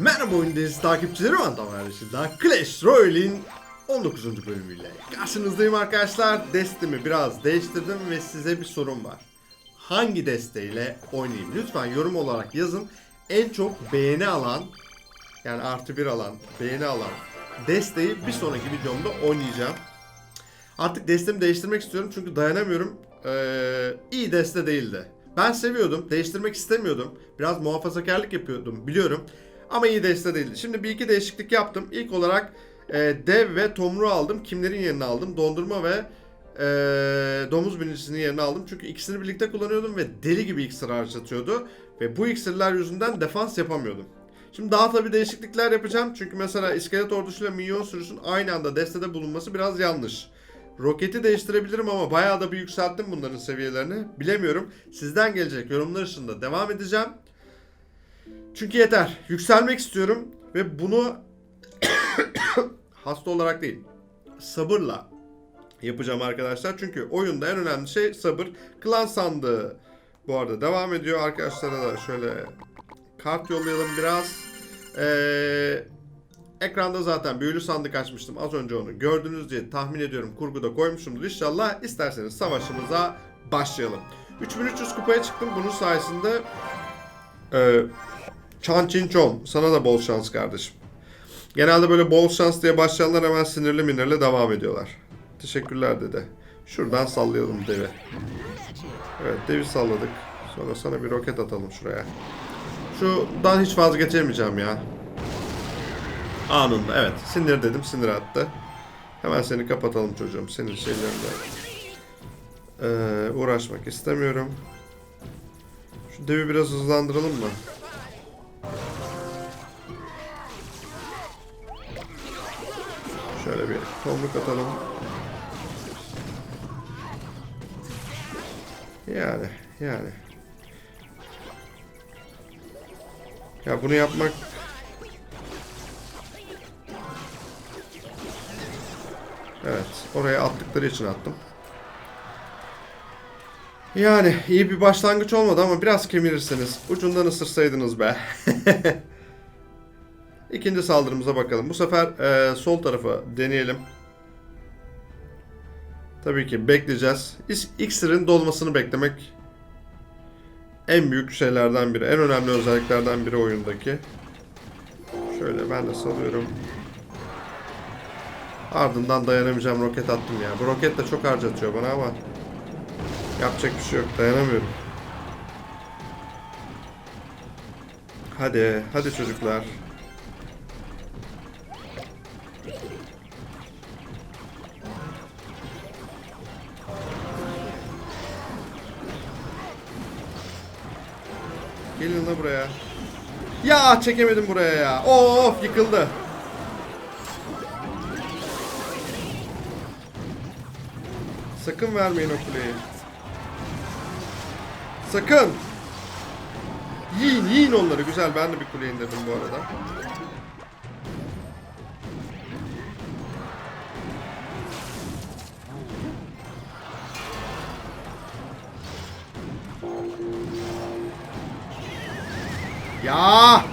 Merhaba oyundayız takipçileri ben Tamer Daha Clash Royale'in 19. bölümüyle karşınızdayım arkadaşlar. Destemi biraz değiştirdim ve size bir sorum var. Hangi desteğiyle oynayayım? Lütfen yorum olarak yazın. En çok beğeni alan yani artı bir alan, beğeni alan desteği bir sonraki videomda oynayacağım. Artık destemi değiştirmek istiyorum çünkü dayanamıyorum. Ee, iyi deste değildi. Ben seviyordum, değiştirmek istemiyordum. Biraz muhafazakarlık yapıyordum biliyorum. Ama iyi deste değildi. Şimdi bir iki değişiklik yaptım. İlk olarak e, dev ve tomru aldım. Kimlerin yerine aldım? Dondurma ve e, domuz binicisinin yerine aldım. Çünkü ikisini birlikte kullanıyordum ve deli gibi iksir harcatıyordu. Ve bu iksirler yüzünden defans yapamıyordum. Şimdi daha tabii değişiklikler yapacağım. Çünkü mesela iskelet ordusuyla minyon sürüsünün aynı anda destede bulunması biraz yanlış. Roketi değiştirebilirim ama bayağı da bir yükselttim bunların seviyelerini. Bilemiyorum. Sizden gelecek yorumlar ışığında devam edeceğim. Çünkü yeter. Yükselmek istiyorum ve bunu hasta olarak değil, sabırla yapacağım arkadaşlar. Çünkü oyunda en önemli şey sabır. Klan sandığı bu arada devam ediyor. Arkadaşlara da şöyle kart yollayalım biraz. Ee, ekranda zaten büyülü sandık açmıştım. Az önce onu gördünüz diye tahmin ediyorum. Kurguda koymuşumdur inşallah. İsterseniz savaşımıza başlayalım. 3300 kupaya çıktım. Bunun sayesinde e, Chan Chin Chon sana da bol şans kardeşim. Genelde böyle bol şans diye başlayanlar hemen sinirli minirli devam ediyorlar. Teşekkürler dede. Şuradan sallayalım devi. Evet devi salladık. Sonra sana bir roket atalım şuraya. Şuradan hiç vazgeçemeyeceğim ya. Anında evet. Sinir dedim sinir attı. Hemen seni kapatalım çocuğum. Senin şeylerinde ee, uğraşmak istemiyorum. Şu devi biraz hızlandıralım mı? Şöyle bir tomruk atalım. Yani, yani. Ya bunu yapmak Evet, oraya attıkları için attım. Yani iyi bir başlangıç olmadı ama biraz kemirirseniz ucundan ısırsaydınız be. İkinci saldırımıza bakalım. Bu sefer e, sol tarafa deneyelim. Tabii ki bekleyeceğiz. İksir'in dolmasını beklemek en büyük şeylerden biri. En önemli özelliklerden biri oyundaki. Şöyle ben de salıyorum. Ardından dayanamayacağım roket attım ya. Bu roket de çok harcatıyor bana ama yapacak bir şey yok. Dayanamıyorum. Hadi, hadi çocuklar. Gelin la buraya. Ya çekemedim buraya ya. Of yıkıldı. Sakın vermeyin o kuleyi. Sakın. Yiyin yiyin onları. Güzel ben de bir kule indirdim bu arada. Ya!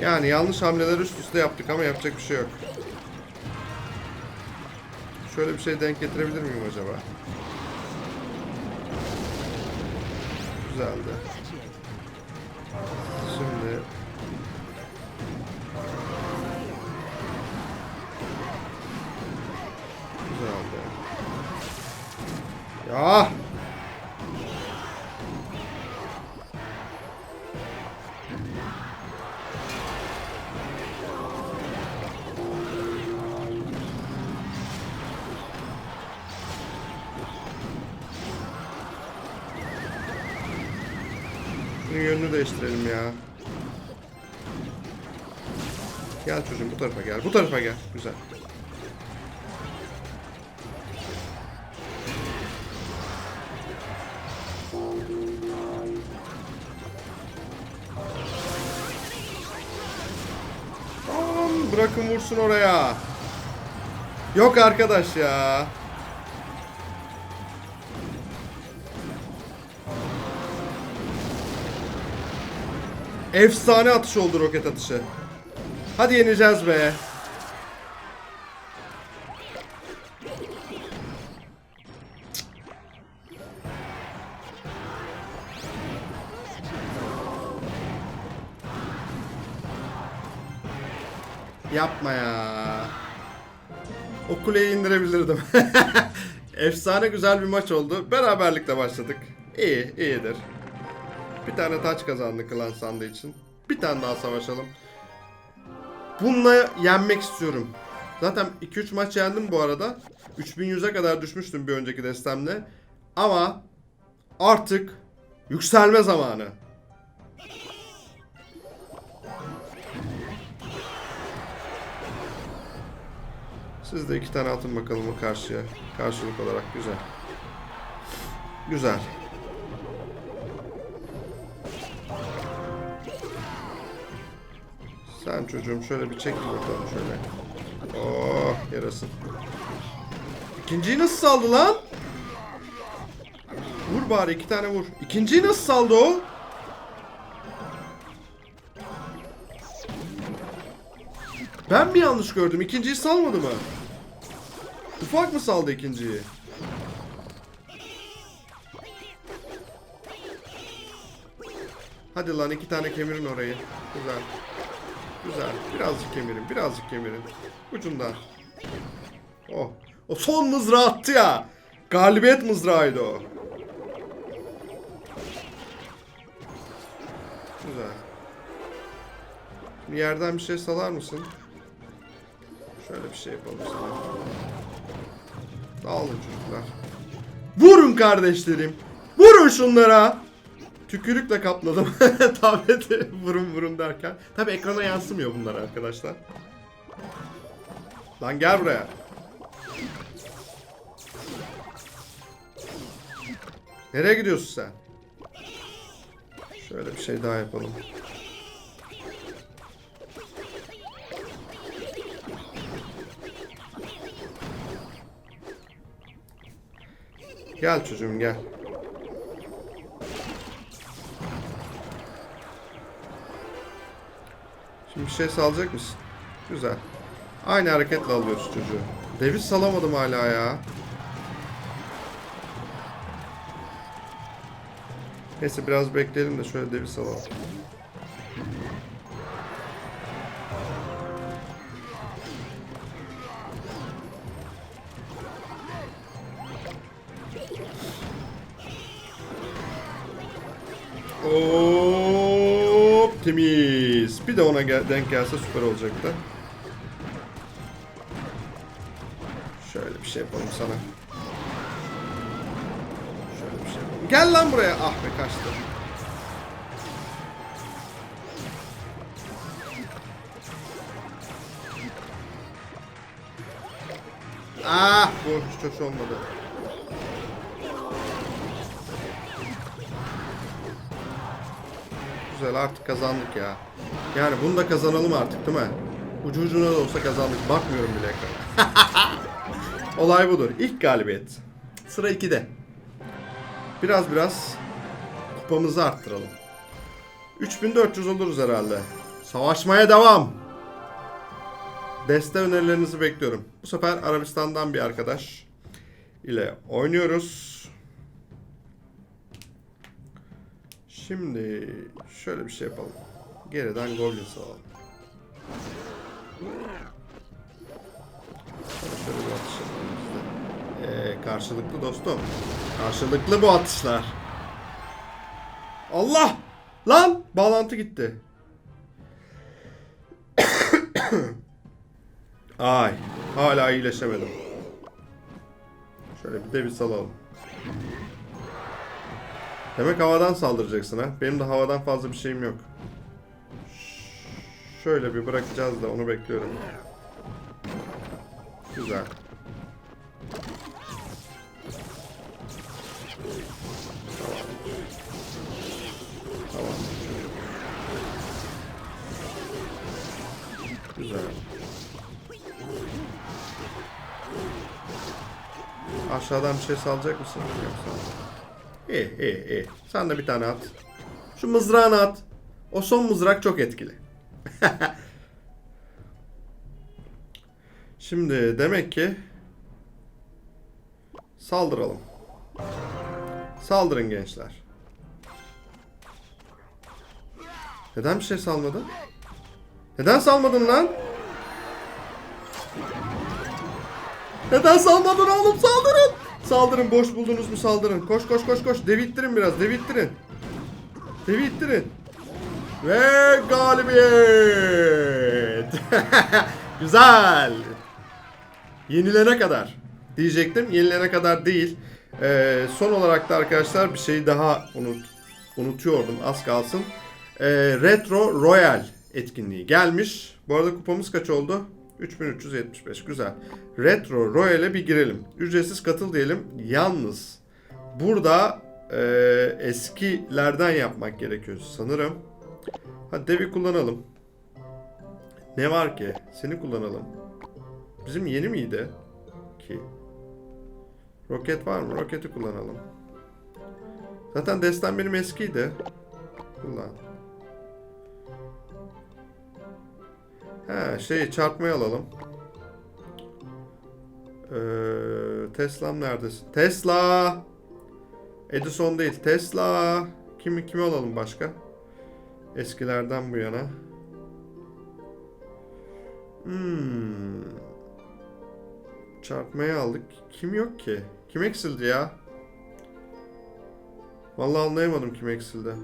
Yani yanlış hamleler üst üste yaptık ama yapacak bir şey yok. Şöyle bir şey denk getirebilir miyim acaba? Güzeldi. Ya! Şunun yönünü değiştirelim ya. Gel çocuğum bu tarafa gel. Bu tarafa gel. Güzel. bırakın vursun oraya. Yok arkadaş ya. Efsane atış oldu roket atışı. Hadi yeneceğiz be. Yapma ya. O kuleyi indirebilirdim. Efsane güzel bir maç oldu. Beraberlikle başladık. İyi, iyidir. Bir tane taç kazandı Klan Sandı için. Bir tane daha savaşalım. Bununla yenmek istiyorum. Zaten 2-3 maç yendim bu arada. 3100'e kadar düşmüştüm bir önceki destemle. Ama artık yükselme zamanı. Siz de iki tane atın bakalım o karşıya. Karşılık olarak güzel. Güzel. Sen çocuğum şöyle bir çekil bakalım şöyle. Oh yarasın. İkinciyi nasıl saldı lan? Vur bari iki tane vur. İkinciyi nasıl saldı o? Ben mi yanlış gördüm? İkinciyi salmadı mı? Ufak mı saldı ikinciyi? Hadi lan iki tane kemirin orayı. Güzel. Güzel. Birazcık kemirin. Birazcık kemirin. Ucundan. Oh. O son mızrağı attı ya. Galibiyet mızrağıydı o. Güzel. Bir yerden bir şey salar mısın? Şöyle bir şey yapalım sana. Dağılın çocuklar. Vurun kardeşlerim. Vurun şunlara. Tükürükle kapladım tableti vurun vurun derken. Tabi ekrana yansımıyor bunlar arkadaşlar. Lan gel buraya. Nereye gidiyorsun sen? Şöyle bir şey daha yapalım. Gel çocuğum gel. Şimdi bir şey salacak mısın? Güzel. Aynı hareketle alıyoruz çocuğu. Deviz salamadım hala ya. Neyse biraz bekleyelim de şöyle deviz salalım. Hop temiz. Bir de ona gel denk gelse süper olacaktı. Şöyle bir şey yapalım sana. Şöyle bir şey yapalım. Gel lan buraya. Ah be kaçtı. Ah bu hiç hoş olmadı. Güzel artık kazandık ya. Yani bunu da kazanalım artık değil mi? Ucu ucuna da olsa kazandık. Bakmıyorum bile ekrana. Olay budur. İlk galibiyet. Sıra 2'de. Biraz biraz kupamızı arttıralım. 3400 oluruz herhalde. Savaşmaya devam. Deste önerilerinizi bekliyorum. Bu sefer Arabistan'dan bir arkadaş ile oynuyoruz. Şimdi şöyle bir şey yapalım. Geriden goblin alalım. Şöyle bir atış yapalım. Ee, karşılıklı dostum. Karşılıklı bu atışlar. Allah! Lan! Bağlantı gitti. Ay. Hala iyileşemedim. Şöyle bir de bir salalım. Demek havadan saldıracaksın ha. Benim de havadan fazla bir şeyim yok. Şöyle bir bırakacağız da onu bekliyorum. Güzel. Tamam. Güzel. Aşağıdan bir şey salacak mısın? Yok ol. İyi iyi iyi. Sen de bir tane at. Şu mızrağını at. O son mızrak çok etkili. Şimdi demek ki saldıralım. Saldırın gençler. Neden bir şey salmadın? Neden salmadın lan? Neden salmadın oğlum saldırın. Saldırın boş buldunuz mu saldırın. Koş koş koş koş. Devi ittirin biraz devi ittirin. Devi ittirin. Ve galibiyet. Güzel. Yenilene kadar. Diyecektim. Yenilene kadar değil. Ee, son olarak da arkadaşlar bir şey daha unut, unutuyordum. Az kalsın. Ee, Retro Royal etkinliği gelmiş. Bu arada kupamız kaç oldu? 3375. Güzel. Retro Royal'e bir girelim. Ücretsiz katıl diyelim. Yalnız burada e, eskilerden yapmak gerekiyor sanırım. Hadi Devi kullanalım. Ne var ki? Seni kullanalım. Bizim yeni miydi? Ki. Roket var mı? Roketi kullanalım. Zaten destan benim eskiydi. Kullan. He şey çarpmayı alalım. Ee, Tesla'm neredesin? Tesla! Edison değil Tesla. Kimi kimi alalım başka? Eskilerden bu yana. Hmm. Çarpmayı aldık. Kim yok ki? Kim eksildi ya? Vallahi anlayamadım kim eksildi.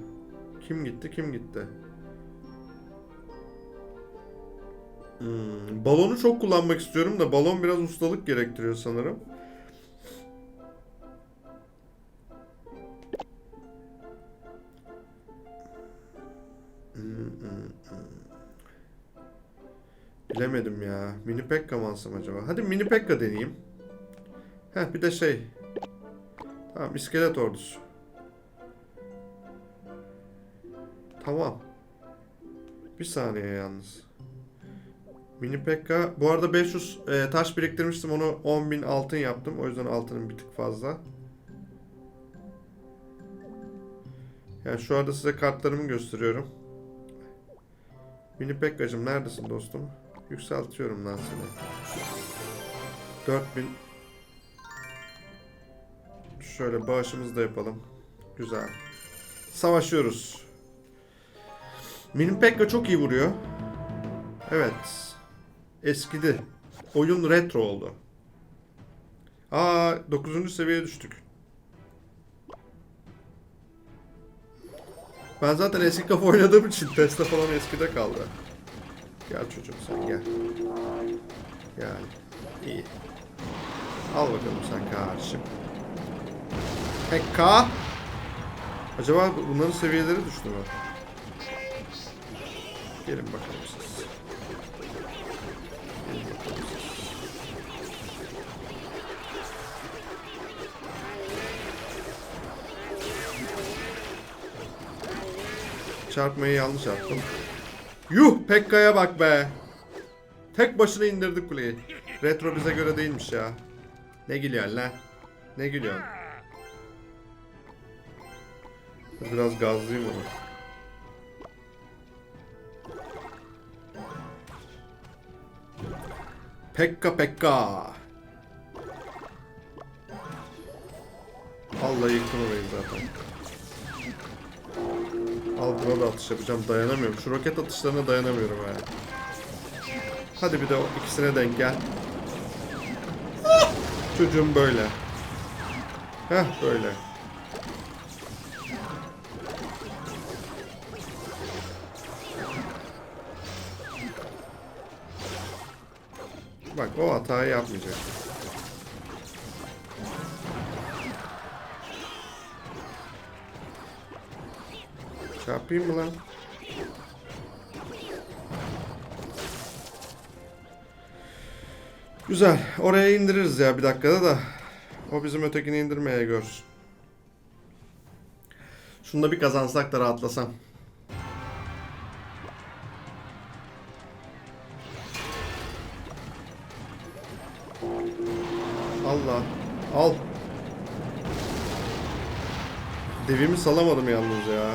Kim gitti kim gitti? Hmm, balonu çok kullanmak istiyorum da balon biraz ustalık gerektiriyor sanırım. Hmm, hmm, hmm. Bilemedim ya. Mini Pekka mı alsam acaba? Hadi Mini Pekka deneyeyim. Heh bir de şey. Tamam iskelet ordusu. Tamam. Bir saniye yalnız. Mini Pekka. Bu arada 500 e, taş biriktirmiştim. Onu 10.000 altın yaptım. O yüzden altının bir tık fazla. Yani şu anda size kartlarımı gösteriyorum. Mini Pekka'cım neredesin dostum? Yükseltiyorum lan seni. 4000 Şöyle bağışımızı da yapalım. Güzel. Savaşıyoruz. Mini Pekka çok iyi vuruyor. Evet. Eskidi. Oyun retro oldu. Aa 9. seviyeye düştük. Ben zaten eski kafa oynadığım için Tesla falan eskide kaldı. Gel çocuğum sen gel. Gel. İyi. Al bakalım sen kardeşim. Pekka. Acaba bunların seviyeleri düştü mü? Gelin bakalım siz. Çarpmayı yanlış yaptım. Yuh Pekka'ya bak be. Tek başına indirdik kuleyi. Retro bize göre değilmiş ya. Ne gülüyorsun lan? Ne gülüyorsun? Biraz gazlıyım onu. Pekka Pekka. Vallahi yıktın orayı zaten. Al buna da atış yapacağım. Dayanamıyorum. Şu roket atışlarına dayanamıyorum yani. Hadi bir de o ikisine denk gel. Çocuğum böyle. Heh böyle. Bak o hatayı yapmayacak. Çarpayım mı lan? Güzel. Oraya indiririz ya bir dakikada da. O bizim ötekini indirmeye görsün. Şunu da bir kazansak da rahatlasam. Allah. Al. Devimi salamadım yalnız ya.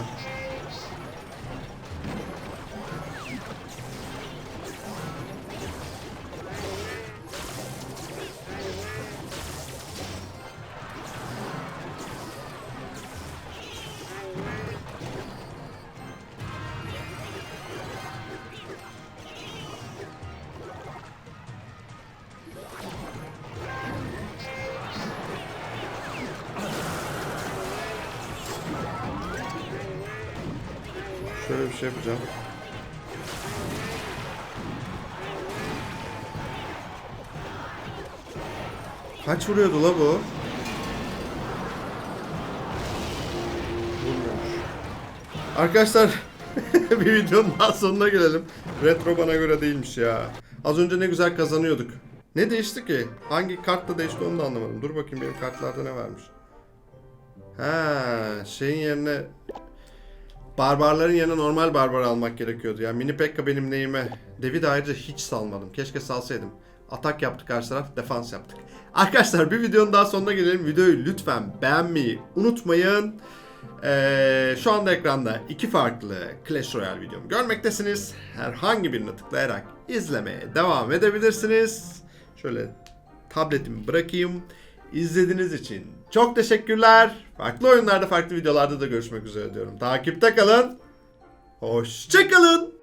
Bir şey yapacağım. Kaç vuruyordu la bu? Arkadaşlar bir videonun daha sonuna gelelim. Retro bana göre değilmiş ya. Az önce ne güzel kazanıyorduk. Ne değişti ki? Hangi kartla değişti onu da anlamadım. Dur bakayım benim kartlarda ne varmış. Ha, şeyin yerine barbarların yerine normal barbar almak gerekiyordu. Yani mini pekka benim neyime. Devi de ayrıca hiç salmadım. Keşke salsaydım. Atak yaptık karşı taraf, defans yaptık. Arkadaşlar bir videonun daha sonuna gelelim. Videoyu lütfen beğenmeyi unutmayın. Ee, şu anda ekranda iki farklı Clash Royale videomu görmektesiniz. Herhangi birine tıklayarak izlemeye devam edebilirsiniz. Şöyle tabletimi bırakayım. İzlediğiniz için çok teşekkürler. Farklı oyunlarda, farklı videolarda da görüşmek üzere diyorum. Takipte kalın. Hoşçakalın.